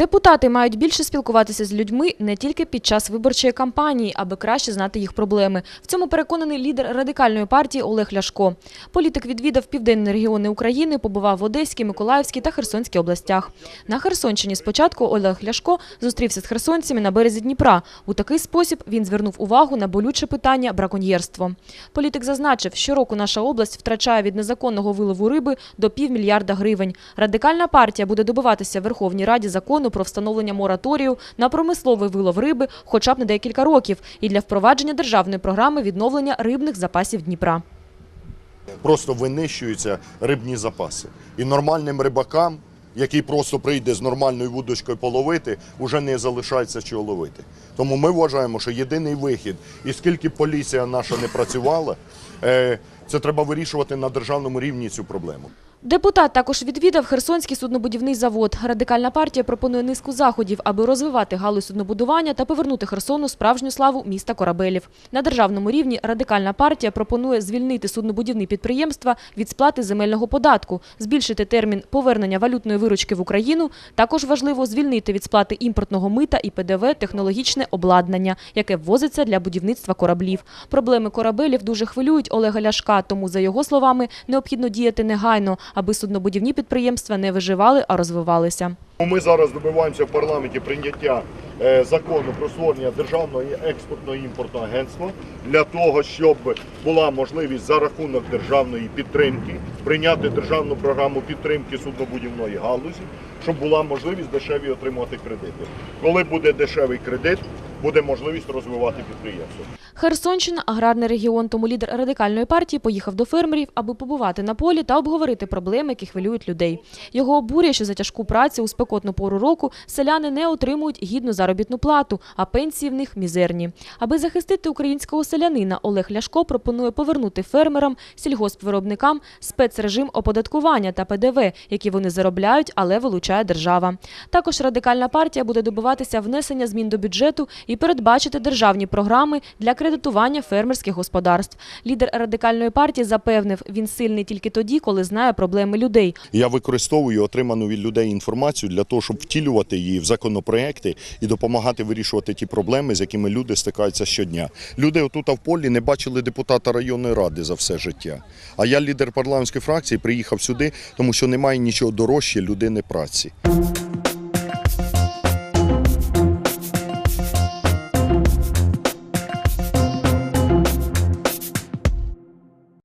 Депутати мають більше спілкуватися з людьми не тільки під час виборчої кампанії, аби краще знати їх проблеми. В цьому переконаний лідер радикальної партії Олег Ляшко. Політик відвідав південні регіони України, побував в Одеській, Миколаївській та Херсонській областях. На Херсонщині спочатку Олег Ляшко зустрівся з херсонцями на березі Дніпра. У такий спосіб він звернув увагу на болюче питання браконьєрство. Політик зазначив, щороку наша область втрачає від незаконного вилову риби до півмільярда гривень. Радикальна партія буде добиватися в Верховній Раді закону про встановлення мораторію на промисловий вилов риби хоча б на декілька років і для впровадження державної програми відновлення рибних запасів Дніпра. просто винищуються рибні запаси. І нормальним рибакам, який просто прийде з нормальною вудочкою половити, вже не залишається чого ловити. Тому ми вважаємо, що єдиний вихід, і скільки поліція наша не працювала, е, це треба вирішувати на державному рівні цю проблему. Депутат також відвідав Херсонський суднобудівний завод. Радикальна партія пропонує низку заходів, аби розвивати галузь суднобудування та повернути Херсону справжню славу міста корабелів. На державному рівні радикальна партія пропонує звільнити суднобудівні підприємства від сплати земельного податку, збільшити термін повернення валютної виручки в Україну. Також важливо звільнити від сплати імпортного мита і ПДВ технологічне обладнання, яке ввозиться для будівництва кораблів. Проблеми корабелів дуже хвилюють Олега Ляшка, тому, за його словами, необхідно діяти негайно, аби суднобудівні підприємства не виживали, а розвивалися. Ми зараз добиваємося в парламенті прийняття е, закону про створення державного експортного імпортного агентства для того, щоб була можливість за рахунок державної підтримки прийняти державну програму підтримки суднобудівної галузі, щоб була можливість дешеві отримувати кредити. Коли буде дешевий кредит, буде можливість розвивати підприємство. Херсонщина – аграрний регіон, тому лідер радикальної партії поїхав до фермерів, аби побувати на полі та обговорити проблеми, які хвилюють людей. Його обурює, що за тяжку працю у спекотну пору року селяни не отримують гідну заробітну плату, а пенсії в них мізерні. Аби захистити українського селянина, Олег Ляшко пропонує повернути фермерам, сільгоспвиробникам спецрежим оподаткування та ПДВ, які вони заробляють, але вилучає держава. Також радикальна партія буде добиватися внесення змін до бюджету і передбачити державні програми для кредитування фермерських господарств. Лідер радикальної партії запевнив, він сильний тільки тоді, коли знає проблеми людей. Я використовую отриману від людей інформацію для того, щоб втілювати її в законопроекти і допомагати вирішувати ті проблеми, з якими люди стикаються щодня. Люди отут в полі не бачили депутата районної ради за все життя. А я лідер парламентської фракції приїхав сюди, тому що немає нічого дорожче людини праці.